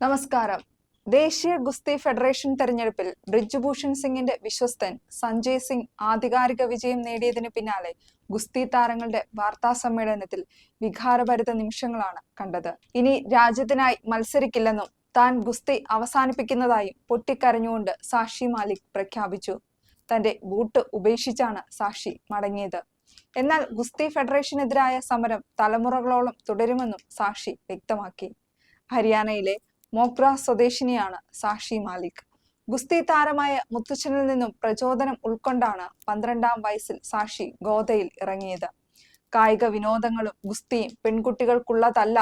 നമസ്കാരം. ദേശീയ ഗുസ്തി ഫെഡറേഷൻ തെരഞ്ഞെടുപ്പിൽ ബ്രിജ്ഭൂഷൺ സിംഗിന്റെ വിശ്വസ്തൻ സഞ്ജയ് സിംഗ് ആധികാരിക വിജയം നേടിയതിന് പിന്നാലെ ഗുസ്തി താരങ്ങളുടെ വാർത്താ സമ്മേളനത്തിൽ വികാരഭരിത നിമിഷങ്ങളാണ് കണ്ടത്. ഇനി രാജ്യത്തിനായി മത്സരിക്കില്ലെന്നും താൻ ഗുസ്തി അവസാനിപ്പിക്കുന്നതായും പൊട്ടിക്കരഞ്ഞുകൊണ്ട് സാക്ഷി മാലിക് പ്രഖ്യാപിച്ചു. തന്റെ ബൂട്ട് ഉപേക്ഷിച്ചാണ് സാക്ഷി മടങ്ങിയത്. എന്നാൽ ഗുസ്തി ഫെഡറേഷനെതിരായ സമരം തലമുറകളോളം തുടരുമെന്നും സാക്ഷി വ്യക്തമാക്കി. ഹരിയാനയിലെ മോഗ്ര സ്വദേശിനിയാണ് സാക്ഷി മാലിക്. ഗുസ്തി താരമായ മുത്തച്ഛനിൽ നിന്നും പ്രചോദനം ഉൾക്കൊണ്ടാണ് പന്ത്രണ്ടാം വയസ്സിൽ സാക്ഷി ഗോതയിൽ ഇറങ്ങിയത്. കായിക വിനോദങ്ങളും ഗുസ്തിയും പെൺകുട്ടികൾക്കുള്ളതല്ല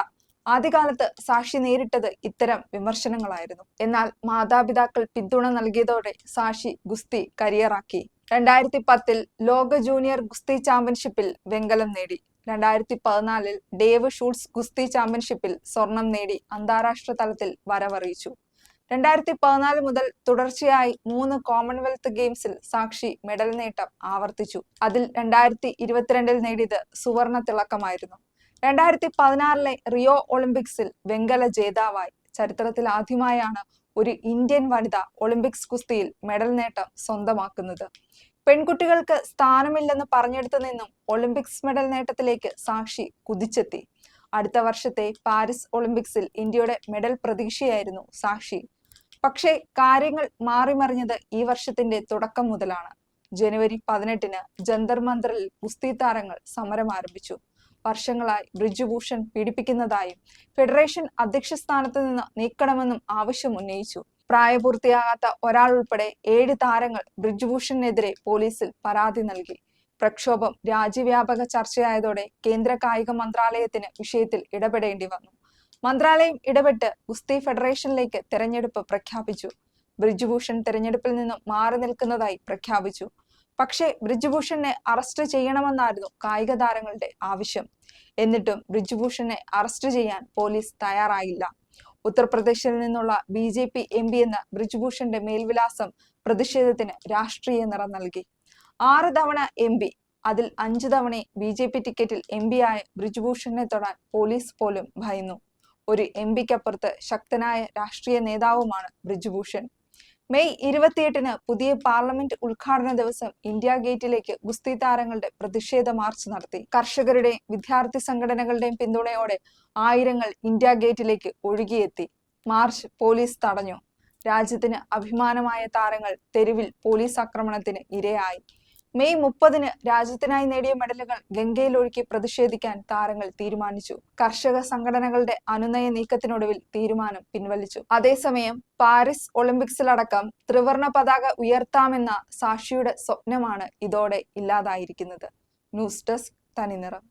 ആദ്യകാലത്ത് സാക്ഷി നേരിട്ടത് ഇത്തരം വിമർശനങ്ങളായിരുന്നു. എന്നാൽ മാതാപിതാക്കൾ പിന്തുണ നൽകിയതോടെ സാക്ഷി ഗുസ്തി കരിയറാക്കി. രണ്ടായിരത്തി പത്തിൽ ലോക ജൂനിയർ ഗുസ്തി ചാമ്പ്യൻഷിപ്പിൽ വെങ്കലം നേടി. രണ്ടായിരത്തി പതിനാലിൽ ഡേവ് ഷൂട്ട്സ് ഗുസ്തി ചാമ്പ്യൻഷിപ്പിൽ സ്വർണം നേടി അന്താരാഷ്ട്ര തലത്തിൽ വരവറിയിച്ചു. രണ്ടായിരത്തി പതിനാല് മുതൽ തുടർച്ചയായി മൂന്ന് കോമൺവെൽത്ത് ഗെയിംസിൽ സാക്ഷി മെഡൽ നേട്ടം ആവർത്തിച്ചു. അതിൽ രണ്ടായിരത്തി ഇരുപത്തിരണ്ടിൽ നേടിയത് സുവർണ തിളക്കമായിരുന്നു. രണ്ടായിരത്തി പതിനാറിലെ റിയോ ഒളിമ്പിക്സിൽ വെങ്കല ജേതാവായി. ചരിത്രത്തിൽ ആദ്യമായാണ് ഒരു ഇന്ത്യൻ വനിത ഒളിമ്പിക്സ് കുസ്തിയിൽ മെഡൽ നേട്ടം സ്വന്തമാക്കുന്നത്. പെൺകുട്ടികൾക്ക് സ്ഥാനമില്ലെന്ന് പറഞ്ഞെടുത്തു നിന്നും ഒളിമ്പിക്സ് മെഡൽ നേട്ടത്തിലേക്ക് സാക്ഷി കുതിച്ചെത്തി. അടുത്ത വർഷത്തെ പാരീസ് ഒളിമ്പിക്സിൽ ഇന്ത്യയുടെ മെഡൽ പ്രതീക്ഷയായിരുന്നു സാക്ഷി. പക്ഷേ കാര്യങ്ങൾ മാറിമറിഞ്ഞത് ഈ വർഷത്തിന്റെ തുടക്കം മുതലാണ്. ജനുവരി പതിനെട്ടിന് ജന്തർ മന്ദറിൽ ഗുസ്തി താരങ്ങൾ സമരം ആരംഭിച്ചു. വർഷങ്ങളായി ബ്രിജുഭൂഷൺ പീഡിപ്പിക്കുന്നതായും ഫെഡറേഷൻ അധ്യക്ഷ സ്ഥാനത്ത് നിന്ന് നീക്കണമെന്നും ആവശ്യം ഉന്നയിച്ചു. പ്രായപൂർത്തിയാകാത്ത ഒരാൾ ഉൾപ്പെടെ ഏഴ് താരങ്ങൾ ബ്രിജ്ഭൂഷണിനെതിരെ പോലീസിൽ പരാതി നൽകി. പ്രക്ഷോഭം രാജ്യവ്യാപക ചർച്ചയായതോടെ കേന്ദ്ര കായിക മന്ത്രാലയത്തിന് വിഷയത്തിൽ ഇടപെടേണ്ടി വന്നു. മന്ത്രാലയം ഇടപെട്ട് ഗുസ്തി ഫെഡറേഷനിലേക്ക് തെരഞ്ഞെടുപ്പ് പ്രഖ്യാപിച്ചു. ബ്രിജ്ഭൂഷൺ തെരഞ്ഞെടുപ്പിൽ നിന്നും മാറി നിൽക്കുന്നതായി പ്രഖ്യാപിച്ചു. പക്ഷേ ബ്രിജ്ഭൂഷണിനെ അറസ്റ്റ് ചെയ്യണമെന്നായിരുന്നു കായിക താരങ്ങളുടെ ആവശ്യം. എന്നിട്ടും ബ്രിജ്ഭൂഷണിനെ അറസ്റ്റ് ചെയ്യാൻ പോലീസ് തയ്യാറായില്ല. ഉത്തർപ്രദേശിൽ നിന്നുള്ള B J P M P എന്ന ബ്രിജ്ഭൂഷന്റെ മേൽവിലാസം പ്രതിഷേധത്തിന് രാഷ്ട്രീയ നിറം നൽകി. ആറ് തവണ എം പി അതിൽ അഞ്ചു തവണ ബി ജെ പി ടിക്കറ്റിൽ എം പി ആയ ബ്രിജ്ഭൂഷണിനെ തൊടാൻ പോലീസ് പോലും ഭയന്നു. ഒരു എം പിക്കപ്പുറത്ത് ശക്തനായ രാഷ്ട്രീയ നേതാവുമാണ് ബ്രിജ്ഭൂഷൺ. മെയ് ഇരുപത്തിയെട്ടിന് പുതിയ പാർലമെന്റ് ഉദ്ഘാടന ദിവസം ഇന്ത്യ ഗേറ്റിലേക്ക് ഗുസ്തി താരങ്ങളുടെ പ്രതിഷേധ മാർച്ച് നടത്തി. കർഷകരുടെയും വിദ്യാർത്ഥി സംഘടനകളുടെയും പിന്തുണയോടെ ആയിരങ്ങൾ ഇന്ത്യ ഗേറ്റിലേക്ക് ഒഴുകിയെത്തി. മാർച്ച് പോലീസ് തടഞ്ഞു. രാജ്യത്തിന് അഭിമാനമായ താരങ്ങൾ തെരുവിൽ പോലീസ് ആക്രമണത്തിന് ഇരയായി. മെയ് മുപ്പതിന് രാജ്യത്തിനായി നേടിയ മെഡലുകൾ ഗംഗയിൽ ഒഴുക്കി പ്രതിഷേധിക്കാൻ താരങ്ങൾ തീരുമാനിച്ചു. കർഷക സംഘടനകളുടെ അനുനയ നീക്കത്തിനൊടുവിൽ തീരുമാനം പിൻവലിച്ചു. അതേസമയം പാരീസ് ഒളിമ്പിക്സിലടക്കം ത്രിവർണ പതാക ഉയർത്താമെന്ന സാക്ഷിയുടെ സ്വപ്നമാണ് ഇതോടെ ഇല്ലാതായിരിക്കുന്നത്. ന്യൂസ് ഡെസ്ക് തനിനിറം.